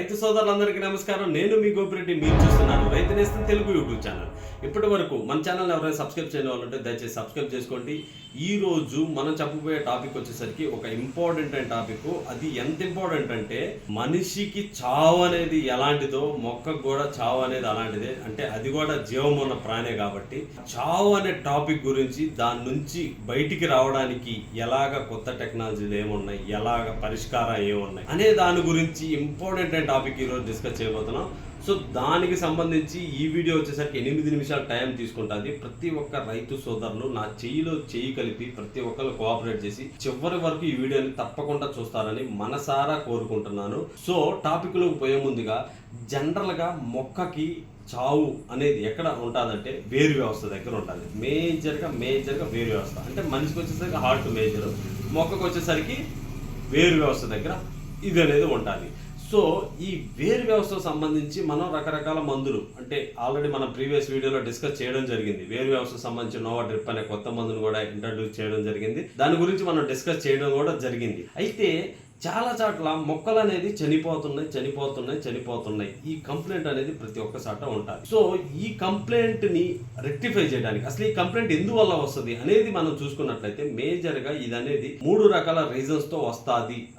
రైతు సోదరులందరికీ నమస్కారం. నేను మీ గోపిరెడ్డి మీరు చూస్తున్నారు రైతు నేస్తం తెలుగు యూట్యూబ్ ఛానల్. ఇప్పటి వరకు మన ఛానల్ ఎవరైనా సబ్స్క్రైబ్ చేయని వాళ్ళు ఉంటే దయచేసి సబ్స్క్రైబ్ చేసుకోండి. ఈ రోజు మనం చెప్పబోయే టాపిక్ వచ్చేసరికి ఒక ఇంపార్టెంట్ అయిన టాపిక్. అది ఎంత ఇంపార్టెంట్ అంటే మనిషికి చావు అనేది ఎలాంటిదో మొక్కకు కూడా చావు అనేది అలాంటిదే. అంటే అది కూడా జీవం ఉన్న ప్రాణే కాబట్టి చావు అనే టాపిక్ గురించి దాని నుంచి బయటికి రావడానికి ఎలాగ కొత్త టెక్నాలజీలు ఏమున్నాయి ఎలాగ పరిష్కారం ఏమున్నాయి అనే దాని గురించి ఇంపార్టెంట్ అయిన టాపిక్ ఈరోజు డిస్కస్ చేయబోతున్నాం. సో దానికి సంబంధించి ఈ వీడియో వచ్చేసరికి ఎనిమిది నిమిషాలు టైం తీసుకుంటుంది. ప్రతి ఒక్క రైతు సోదరులు నా చెయ్యిలో చెయ్యి కలిపి ప్రతి ఒక్కరు కోఆపరేట్ చేసి చివరి వరకు ఈ వీడియోని తప్పకుండా చూస్తారని మనసారా కోరుకుంటున్నాను. సో టాపిక్లోకి పోయే ముందుగా జనరల్గా మొక్కకి చావు అనేది ఎక్కడ ఉంటుందంటే వేరు వ్యవస్థ దగ్గర ఉంటుంది. మేజర్గా మేజర్గా వేరు వ్యవస్థ. అంటే మనిషికి వచ్చేసరికి హార్ట్ మేజర్ మొక్కకు వచ్చేసరికి వేరు వ్యవస్థ దగ్గర ఇది అనేది ఉంటుంది. సో ఈ వేరు వ్యవస్థకు సంబంధించి మనం రకరకాల మందులు అంటే ఆల్రెడీ మనం ప్రీవియస్ వీడియోలో డిస్కస్ చేయడం జరిగింది. వేరు వ్యవస్థకు సంబంధించి నోవా డ్రిప్ అనే కొత్త మందును కూడా ఇంట్రడ్యూస్ చేయడం జరిగింది. దాని గురించి మనం డిస్కస్ చేయడం కూడా జరిగింది. అయితే చాలా చోట్ల మొక్కలు అనేది చనిపోతున్నాయి చనిపోతున్నాయి చనిపోతున్నాయి. ఈ కంప్లైంట్ అనేది ప్రతి ఒక్క చోట ఉంటుంది సో ఈ కంప్లైంట్ని రెక్టిఫై చేయడానికి అసలు ఈ కంప్లైంట్ ఎందువల్ల వస్తుంది అనేది మనం చూసుకున్నట్లయితే మేజర్గా ఇది అనేది మూడు రకాల రీజన్స్తో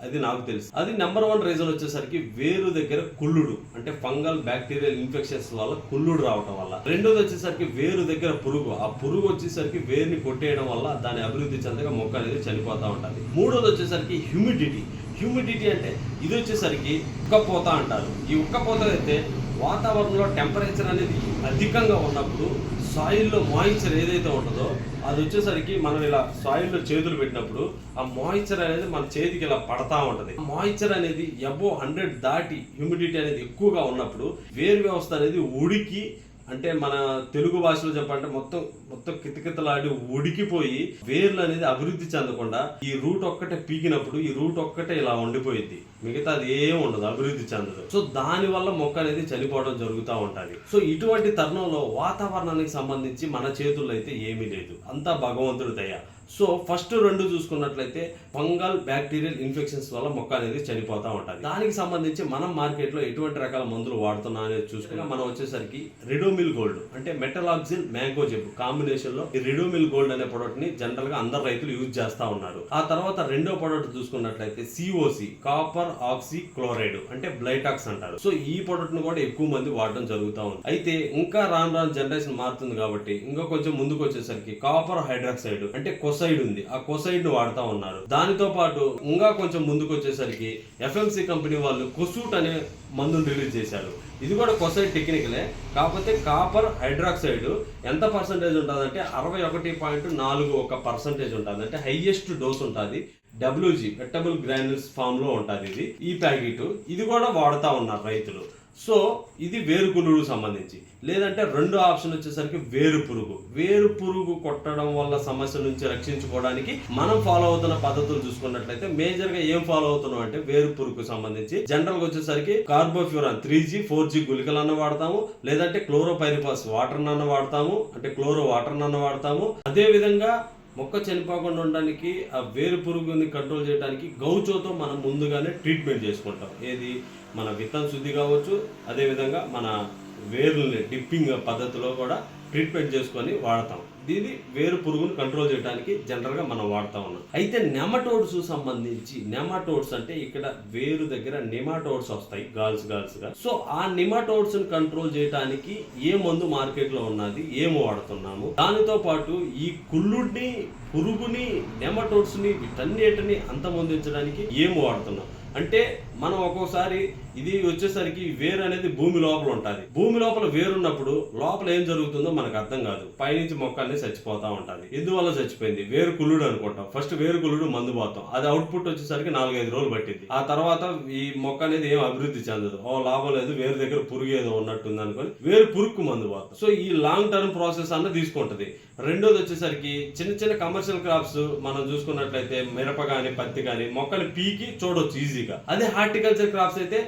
అది నాకు తెలుసు. అది నెంబర్ వన్ రీజన్ వచ్చేసరికి వేరు దగ్గర కుళ్ళుడు అంటే ఫంగల్ బ్యాక్టీరియల్ ఇన్ఫెక్షన్స్ వల్ల కుళ్ళుడు రావటం వల్ల. రెండోది వచ్చేసరికి వేరు దగ్గర పురుగు ఆ పురుగు వచ్చేసరికి వేరుని కొట్టేయడం వల్ల దాని అభివృద్ధి చెందగా మొక్క అనేది చనిపోతూ ఉంటుంది. మూడోది వచ్చేసరికి హ్యూమిడిటీ హ్యూమిడిటీ అంటే ఇది వచ్చేసరికి ఉక్కపోత అంటారు. ఈ ఉక్కపోత అయితే వాతావరణంలో టెంపరేచర్ అనేది అధికంగా ఉన్నప్పుడు సాయిల్లో మాయిశ్చర్ ఏదైతే ఉంటుందో అది వచ్చేసరికి మనం ఇలా సాయిల్లో చేతులు పెట్టినప్పుడు ఆ మాయిశ్చర్ అనేది మన చేతికి ఇలా పడతా ఉంటుంది. మాయిశ్చర్ అనేది ఎబో హండ్రెడ్ దాటి హ్యూమిడిటీ అనేది ఎక్కువగా ఉన్నప్పుడు వేరు వ్యవస్థ అనేది ఉడికి అంటే మన తెలుగు భాషలో చెప్పాలంటే మొత్తం మొత్తం కితకితలాడి ఉడికిపోయి వేర్లు అనేది అభివృద్ధి చెందకుండా ఈ రూట్ ఒక్కటే పీకినప్పుడు ఈ రూట్ ఒక్కటే ఇలా ఉండిపోయింది మిగతా అది ఏం ఉండదు అభివృద్ధి చెందదు. సో దాని వల్ల మొక్క అనేది చనిపోవడం జరుగుతూ ఉంటుంది. సో ఇటువంటి తరుణంలో వాతావరణానికి సంబంధించి మన చేతుల్లో అయితే ఏమీ లేదు. అంతా భగవంతుడి దయ. సో ఫస్ట్ రెండు చూసుకున్నట్లయితే ఫంగల్ బ్యాక్టీరియల్ ఇన్ఫెక్షన్స్ వల్ల మొక్క అనేది చనిపోతూ ఉంటుంది. దానికి సంబంధించి మనం మార్కెట్లో ఎటువంటి రకాల మందులు వాడుతున్నాం అనేది చూసుకున్నా మనం వచ్చేసరికి రిడోమిల్ గోల్డ్ అంటే మెటలాక్సిల్ మ్యాంగో జెబ్ కాంబినేషన్లో ఈ రిడోమిల్ గోల్డ్ అనే ప్రొడక్ట్ని జనరల్గా అందరు రైతులు యూజ్ చేస్తూ ఉన్నారు. ఆ తర్వాత రెండో ప్రొడక్ట్ చూసుకున్నట్లయితే సిఓసి కాపర్ ఆక్సీ క్లోరైడ్ అంటే బ్లైటాక్స్ అంటారు. సో ఈ ప్రొడక్ట్ను కూడా ఎక్కువ మంది వాడడం జరుగుతూ ఉంది. అయితే ఇంకా రాను రాను జనరేషన్ మారుతుంది కాబట్టి ఇంకా కొంచెం ముందుకు వచ్చేసరికి కాపర్ హైడ్రాక్సైడ్ అంటే కొసైడ్ ఉంది. ఆ కొసైడ్ను వాడుతా ఉన్నారు. దానితో పాటు ఇంకా కొంచెం ముందుకు వచ్చేసరికి ఎఫ్ఎంసి కంపెనీ వాళ్ళు కొసూట్ అనే మందును రిలీజ్ చేశారు. ఇది కూడా కొసైడ్ టెక్నికలే. కాకపోతే కాపర్ హైడ్రాక్సైడ్ ఎంత పర్సంటేజ్ ఉంటుందంటే అరవై ఒకటి పాయింట్ నాలుగు ఒక పర్సంటేజ్ ఉంటుంది. అంటే హైయెస్ట్ డోస్ ఉంటుంది. డబ్ల్యూజీ వెట్టబుల్ గ్రాన్యూల్స్ ఫామ్లో ఉంటుంది ఇది. ఈ ప్యాకెట్ ఇది కూడా వాడుతూ ఉన్నారు రైతులు. సో ఇది వేరు వేరుకులుడు సంబంధించి. లేదంటే రెండు ఆప్షన్ వచ్చేసరికి వేరు పురుగు. వేరు పురుగు కొట్టడం వల్ల సమస్య నుంచి రక్షించుకోవడానికి మనం ఫాలో అవుతున్న పద్ధతులు చూసుకున్నట్లయితే మేజర్గా ఏం ఫాలో అవుతున్నాం అంటే వేరు పురుగుకు సంబంధించి. జనరల్గా వచ్చేసరికి carbofuran three G four G గుళికలన్న వాడతాము. లేదంటే క్లోరోపైరిపాస్ వాటర్ నన్న వాడతాము. అంటే క్లోరో వాటర్ నన్న వాడతాము. అదే విధంగా మొక్క చనిపోకుండా ఉండడానికి ఆ వేరు పురుగుని కంట్రోల్ చేయడానికి గౌచోతో మనం ముందుగానే ట్రీట్మెంట్ చేసుకుంటాం. ఏది? మన విత్తన శుద్ధి కావచ్చు అదేవిధంగా మన వేరుల్ని డిప్పింగ్ పద్ధతిలో కూడా ట్రీట్మెంట్ చేసుకొని వాడతాం. దీని వేరు పురుగును కంట్రోల్ చేయడానికి జనరల్గా మనం వాడుతా ఉన్నాం. అయితే నెమటోడ్స్ సంబంధించి నెమటోడ్స్ అంటే ఇక్కడ వేరు దగ్గర నిమాటోడ్స్ వస్తాయి గాల్స్ గాల్స్గా. సో ఆ నిమాటోడ్స్ని కంట్రోల్ చేయడానికి ఏ మందు మార్కెట్లో ఉన్నది ఏం వాడుతున్నాము? దానితో పాటు ఈ కుళ్ళుడిని పురుగుని నెమటోడ్స్ని వీటన్నిటిని అంతమొందించడానికి ఏం వాడుతున్నాం? అంటే మనం ఒక్కోసారి ఇది వచ్చేసరికి వేరు అనేది భూమి లోపల ఉంటుంది. భూమి లోపల వేరు ఉన్నప్పుడు లోపల ఏం జరుగుతుందో మనకు అర్థం కాదు. పైనుంచి మొక్క అనేది చచ్చిపోతా ఉంటుంది. ఎందువల్ల చచ్చిపోయింది? వేరు కుళ్ళుడు అనుకుంటాం. ఫస్ట్ వేరు కుళ్ళుడు మందు పోతాం. అది అవుట్పుట్ వచ్చేసరికి నాలుగైదు రోజులు పట్టింది ఆ తర్వాత ఈ మొక్క అనేది ఏం అభివృద్ధి చెందదు. ఓ లాభం లేదు వేరు దగ్గర పురుగు ఏదో ఉన్నట్టుంది అనుకొని వేరు పురుగుకు మందు పోతాం. సో ఈ లాంగ్ టర్మ్ ప్రాసెస్ అన్న తీసుకుంటది. రెండోది వచ్చేసరికి చిన్న చిన్న కమర్షియల్ క్రాప్స్ మనం చూసుకున్నట్లయితే మిరప కానీ పత్తి కానీ మొక్కలు పీకి చూడొచ్చు ఈజీగా అదే హార్టికల్చర్ క్రాప్స్ అయితే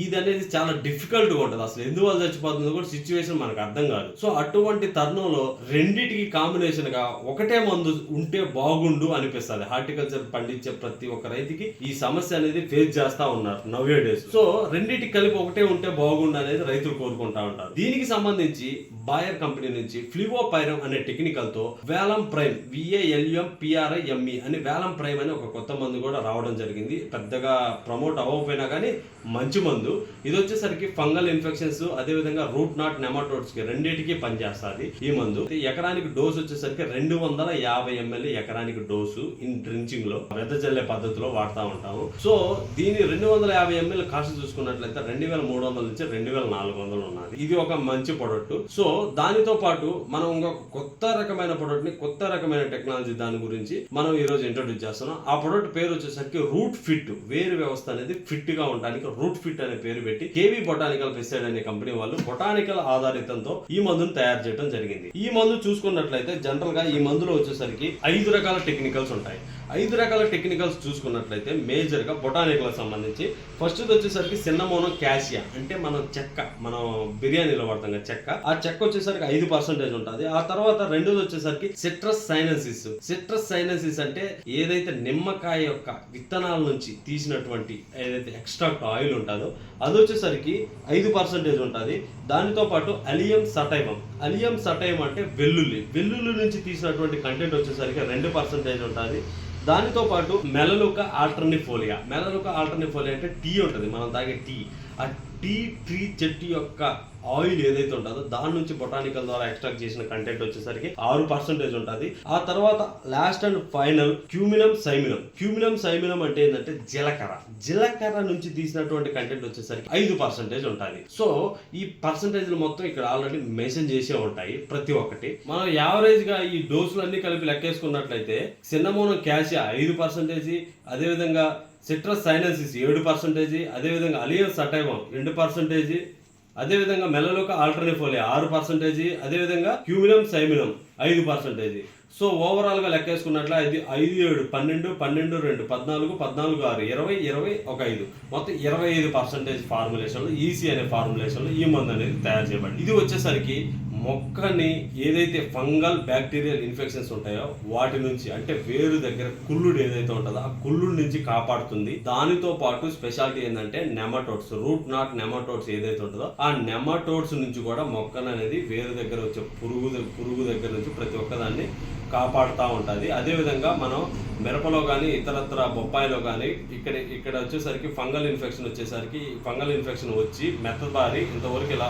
ఇది అనేది చాలా డిఫికల్ట్గా ఉంటుంది. అసలు ఎందువల్ల చచ్చిపోతుందో కూడా సిచ్యువేషన్ మనకు అర్థం కాదు. సో అటువంటి తరుణంలో రెండింటికి కాంబినేషన్గా ఒకటే మందు ఉంటే బాగుండు అనిపిస్తుంది. హార్టికల్చర్ పండించే ప్రతి ఒక్క రైతుకి ఈ సమస్య అనేది ఫేస్ చేస్తా ఉన్నారు నవ్వే డేస్ సో రెండింటికి కలిపి ఒకటే ఉంటే బాగుండు అనేది రైతులు కోరుకుంటా ఉంటారు. దీనికి సంబంధించి బాయర్ కంపెనీ నుంచి ఫ్లివో పైరం అనే టెక్నికల్తో వేలం ప్రైమ్ విఏఎల్ఎం పిఆర్ఐ ఎంఈ అని వేలం ప్రైమ్ అని ఒక కొత్త మందు కూడా రావడం జరిగింది. పెద్దగా ప్రమోట్ అవ్వకపోయినా కానీ మంచి మందు. ఇది వచ్చేసరికి ఫంగల్ ఇన్ఫెక్షన్స్ అదే విధంగా రూట్ నాట్ నెమాటోడ్స్కి రెండింటికి పనిచేస్తుంది ఈ మందు. ఎకరానికి డోస్ వచ్చేసరికి రెండు వందల యాభై ఎంఎల్ ఎకరానికి డోసు ఇన్ డ్రించింగ్లో వెదజల్లే పద్ధతిలో వాడుతూ ఉంటాము. సో దీని రెండు వందల యాభై ఎంఎల్ కాస్ట్ చూసుకున్నట్లయితే రెండు వేల మూడు వందల నుంచి రెండు వేల నాలుగు వందలు ఉన్నది. ఇది ఒక మంచి ప్రొడక్ట్ సో దానితో పాటు మనం ఇంకొక కొత్త రకమైన ప్రొడక్ట్ని కొత్త రకమైన టెక్నాలజీ దాని గురించి మనం ఈ రోజు ఇంట్రొడ్యూస్ చేస్తున్నాం. ఆ ప్రొడక్ట్ పేరు వచ్చేసరికి రూట్ ఫిట్. వేరు వ్యవస్థ అనేది ఫిట్గా ఉండడానికి రూట్ ఫిట్ అనే పేరు పెట్టి కేవీ బొటానికల్ పెస్టిసైడ్ అనే కంపెనీ వాళ్ళు బొటానికల్ ఆధారితంతో ఈ మందును తయారు చేయడం జరిగింది. ఈ మందు చూసుకున్నట్లయితే జనరల్గా ఈ మందులో వచ్చేసరికి ఐదు రకాల టెక్నికల్స్ ఉంటాయి. ఐదు రకాల టెక్నికల్స్ చూసుకున్నట్లయితే మేజర్గా బొటానికల్ సంబంధించి. ఫస్ట్ వచ్చేసరికి సిన్నమోనో క్యాషియా అంటే మనం చెక్క మనం బిర్యానీలో వాడతాం కదా చెక్క. ఆ చెక్క వచ్చేసరికి ఐదు పర్సెంటేజ్ ఉంటుంది. ఆ తర్వాత రెండోది వచ్చేసరికి సిట్రస్ సైనసిస్ సిట్రస్ సైనసిస్ అంటే ఏదైతే నిమ్మకాయ యొక్క విత్తనాల నుంచి తీసినటువంటి ఏదైతే ఎక్స్ట్రాక్ట్ ఆయిల్ ఉంటుందో అది వచ్చేసరికి ఐదు పర్సెంటేజ్ ఉంటుంది. దానితో పాటు అలియం సటైవం. అలియం సటయం అంటే వెల్లుల్లి. వెల్లుల్లి నుంచి తీసినటువంటి కంటెంట్ వచ్చేసరికి రెండు పర్సెంటేజ్ ఉంటుంది. దానితో పాటు మెలలుక ఆల్టర్నిఫోలియా. మెలలుక ఆల్టర్నిఫోలియా అంటే టీ ఉంటుంది. మనం తాగే టీ. ఆ టీ ట్రీ చెట్టు యొక్క ఆయిల్ ఏదైతే ఉంటుందో దాని నుంచి బొటానికల్ ద్వారా ఎక్స్ట్రాక్ట్ చేసిన కంటెంట్ వచ్చేసరికి ఆరు పర్సెంటేజ్ ఉంటుంది. ఆ తర్వాత last and final cuminum cyminum cuminum cyminum అంటే ఏంటంటే జీలకర్ర. జీలకర్ర నుంచి తీసినటువంటి కంటెంట్ వచ్చేసరికి ఐదు పర్సెంటేజ్ ఉంటుంది. సో ఈ పర్సెంటేజ్లు మొత్తం ఇక్కడ ఆల్రెడీ మెన్షన్ చేసే ఉంటాయి ప్రతి ఒక్కటి. మనం యావరేజ్గా ఈ డోసులు అన్ని కలిపి లెక్కేసుకున్నట్లయితే సిన్నమోనం క్యాషియా ఐదు పర్సెంటేజ్ అదేవిధంగా సిట్రస్ సైనసిస్ ఏడు పర్సెంటేజ్ అదేవిధంగా అలియో సటైవం రెండు పర్సెంటేజీ అదేవిధంగా మెల్లలోక ఆల్టర్నేఫోలియా ఆరు పర్సెంటేజ్ అదేవిధంగా క్యూమినం సైమినం ఐదు పర్సెంటేజ్. సో ఓవరాల్గా లెక్కేసుకున్నట్లు లెక్కేసుకున్నట్ల ఐదు ఏడు పన్నెండు పన్నెండు రెండు పద్నాలుగు పద్నాలుగు ఆరు ఇరవై ఇరవై ఒక ఐదు. మొత్తం ఇరవై ఐదు పర్సెంటేజ్ ఫార్ములేషన్లో ఈసీ అనే ఫార్ములేషన్లో ఈ మందు అనేది తయారు చేయబడింది ఇది వచ్చేసరికి మొక్కని ఏదైతే ఫంగల్ బ్యాక్టీరియల్ ఇన్ఫెక్షన్స్ ఉంటాయో వాటి నుంచి అంటే వేరు దగ్గర కుళ్ళుడు ఏదైతే ఉంటుందో ఆ కుళ్ళుడు నుంచి కాపాడుతుంది. దానితో పాటు స్పెషాలిటీ ఏంటంటే నెమటోడ్స్ రూట్ నాట్ నెమటోడ్స్ ఏదైతే ఉంటుందో ఆ నెమటోడ్స్ నుంచి కూడా మొక్కను అనేది వేరు దగ్గర వచ్చే పురుగు పురుగు దగ్గర నుంచి ప్రతి ఒక్కదాన్ని కాపాడుతూ ఉంటుంది. అదేవిధంగా మనం మిరపలో కానీ ఇతరత్ర బొప్పాయిలో కానీ ఇక్కడ ఇక్కడ వచ్చేసరికి ఫంగల్ ఇన్ఫెక్షన్ వచ్చేసరికి ఫంగల్ ఇన్ఫెక్షన్ వచ్చి మెత్తబారి ఇంతవరకు ఇలా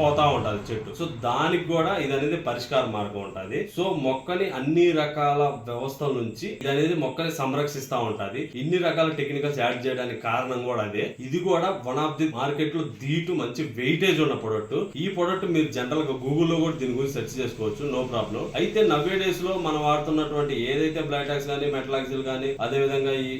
పోతా ఉంటుంది చెట్టు. సో దానికి కూడా ఇది అనేది పరిష్కార మార్గం ఉంటుంది. సో మొక్కని అన్ని రకాల వ్యవస్థల నుంచి ఇది అనేది మొక్కని సంరక్షిస్తూ ఉంటుంది. ఇన్ని రకాల టెక్నికల్స్ యాడ్ చేయడానికి కారణం కూడా అదే. ఇది కూడా వన్ ఆఫ్ ది మార్కెట్లో దీటు మంచి వెయిటేజ్ ఉన్న ప్రొడక్ట్ ఈ ప్రొడక్ట్ మీరు జనరల్గా గూగుల్లో కూడా దీని గురించి సెర్చ్ చేసుకోవచ్చు. నో ప్రాబ్లం అయితే నవ్వే డేస్లో మనం వాడుతున్నటువంటి ఏదైతే బ్లాటాక్స్ కానీ మెటలాక్సిల్ కానీ అదే విధంగా ఈ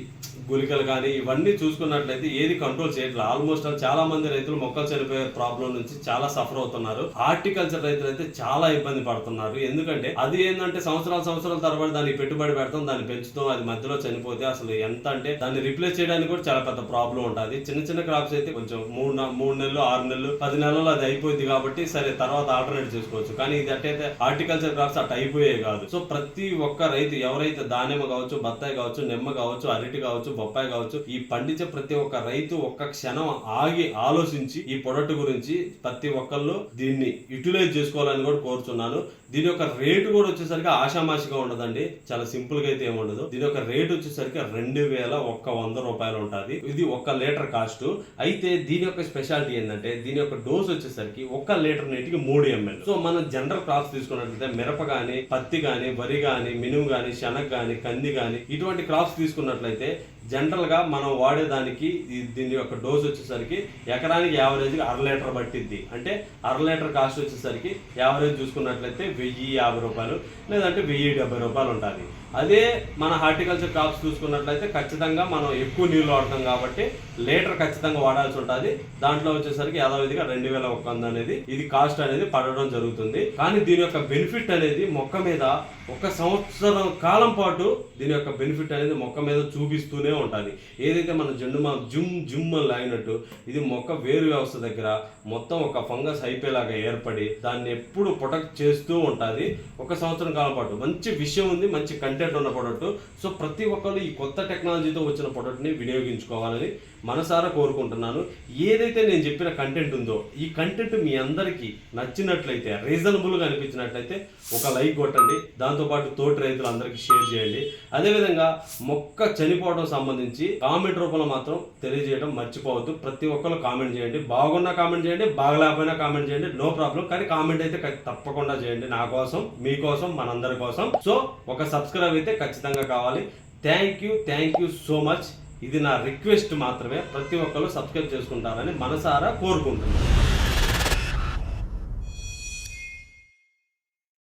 గుళికలు కానీ ఇవన్నీ చూసుకున్నట్లయితే ఏది కంట్రోల్ చేయట్లేదు ఆల్మోస్ట్ చాలా మంది రైతులు మొక్కలు చనిపోయే ప్రాబ్లం నుంచి చాలా సఫర్ అవుతున్నారు. హార్టికల్చర్ రైతులు అయితే చాలా ఇబ్బంది పడుతున్నారు. ఎందుకంటే అది ఏంటంటే సంవత్సరాల సంవత్సరాల తర్వాత దానికి పెట్టుబడి పెడతాం దాన్ని పెంచుతాం అది మధ్యలో చనిపోతే అసలు ఎంత అంటే దాన్ని రిప్లేస్ చేయడానికి కూడా చాలా పెద్ద ప్రాబ్లం ఉంటుంది. చిన్న చిన్న క్రాప్స్ అయితే కొంచెం మూడు మూడు నెలలు ఆరు నెలలు పది నెలలు అది అయిపోయింది కాబట్టి సరే తర్వాత ఆల్టర్నేట్ చేసుకోవచ్చు. కానీ ఇది అట్టయితే హార్టికల్చర్ క్రాప్స్ అట్ అయిపోయే కాదు. సో ప్రతి ఒక్క రైతు ఎవరైతే దానిమ్మ కావచ్చు బత్తాయి కావచ్చు నిమ్మ కావచ్చు అరటి కావచ్చు బొప్పాయి కావచ్చు ఈ పండించే ప్రతి ఒక్క రైతు ఒక్క క్షణం ఆగి ఆలోచించి ఈ ప్రొడక్ట్ గురించి ప్రతి ఒక్కళ్ళు దీన్ని యూటిలైజ్ చేసుకోవాలని కూడా కోరుతున్నాను దీని యొక్క రేటు కూడా వచ్చేసరికి ఆషామాషిగా ఉండదండి. చాలా సింపుల్గా అయితే ఏముండదు. దీని యొక్క రేట్ వచ్చేసరికి రెండు వేల ఒక్క వంద రూపాయలు ఉంటుంది. ఇది ఒక్క లీటర్ కాస్ట్ అయితే దీని యొక్క స్పెషాలిటీ ఏంటంటే దీని యొక్క డోస్ వచ్చేసరికి ఒక్క లీటర్ నీటికి మూడు ఎంఎల్ సో మనం జనరల్ క్రాప్స్ తీసుకున్నట్లయితే మిరప కానీ పత్తి కానీ వరి కానీ మినుము కానీ శనగ కానీ కంది కానీ ఇటువంటి క్రాప్స్ తీసుకున్నట్లయితే జనరల్గా మనం వాడేదానికి దీని యొక్క డోస్ వచ్చేసరికి ఎకరానికి యావరేజ్గా అర లీటర్ పట్టిద్ది. అంటే అర లీటర్ కాస్ట్ వచ్చేసరికి యావరేజ్ చూసుకున్నట్లయితే వెయ్యి యాభై రూపాయలు లేదంటే వెయ్యి డెబ్బై రూపాయలు ఉంటుంది అదే మన హార్టికల్చర్ క్రాప్స్ చూసుకున్నట్లయితే ఖచ్చితంగా మనం ఎక్కువ నీళ్ళు వాడతాం కాబట్టి లీటర్ ఖచ్చితంగా వాడాల్సి ఉంటుంది. దాంట్లో వచ్చేసరికి యథావిధిగా రెండు వేల ఒక వంద అనేది ఇది కాస్ట్ అనేది పడడం జరుగుతుంది. కానీ దీని యొక్క బెనిఫిట్ అనేది మొక్క మీద ఒక సంవత్సరం కాలం పాటు దీని యొక్క బెనిఫిట్ అనేది మొక్క మీద చూపిస్తూనే ఉంటుంది ఏదైతే మన జండు మా జుమ్ జుమ్ అని లాగినట్టు ఇది మొక్క వేరు వ్యవస్థ దగ్గర మొత్తం ఒక ఫంగస్ అయిపోయేలాగా ఏర్పడి దాన్ని ఎప్పుడు ప్రొటెక్ట్ చేస్తూ ఉంటుంది. ఒక సంవత్సరం కాలం పాటు మంచి విషయం ఉంది మంచి కంటెంట్ ఉన్న ప్రొడక్ట్ సో ప్రతి ఒక్కరు ఈ కొత్త టెక్నాలజీతో వచ్చిన ప్రొడక్ట్ని వినియోగించుకోవాలని మనసారా కోరుకుంటున్నాను. ఏదైతే నేను చెప్పిన కంటెంట్ ఉందో ఈ కంటెంట్ మీ అందరికీ నచ్చినట్లయితే రీజనబుల్గా అనిపించినట్లయితే ఒక లైక్ కొట్టండి. దాంతోపాటు తోటి రైతులందరికీ షేర్ చేయండి అదేవిధంగా మొక్క చనిపోవడం సంబంధించి కామెంట్ రూపంలో మాత్రం తెలియజేయడం మర్చిపోవద్దు. ప్రతి ఒక్కరు కామెంట్ చేయండి. బాగున్నా కామెంట్ చేయండి. బాగలేకపోయినా కామెంట్ చేయండి. No problem. కానీ కామెంట్ అయితే తప్పకుండా చేయండి. నా కోసం మీకోసం మనందరి కోసం. సో ఒక సబ్స్క్రైబ్ అయితే ఖచ్చితంగా కావాలి. Thank you thank you so much. ఇది నా రిక్వెస్ట్ మాత్రమే. ప్రతి ఒక్కరు సబ్స్క్రైబ్ చేసుకుంటారని మనసారా కోరుకుంటున్నాను.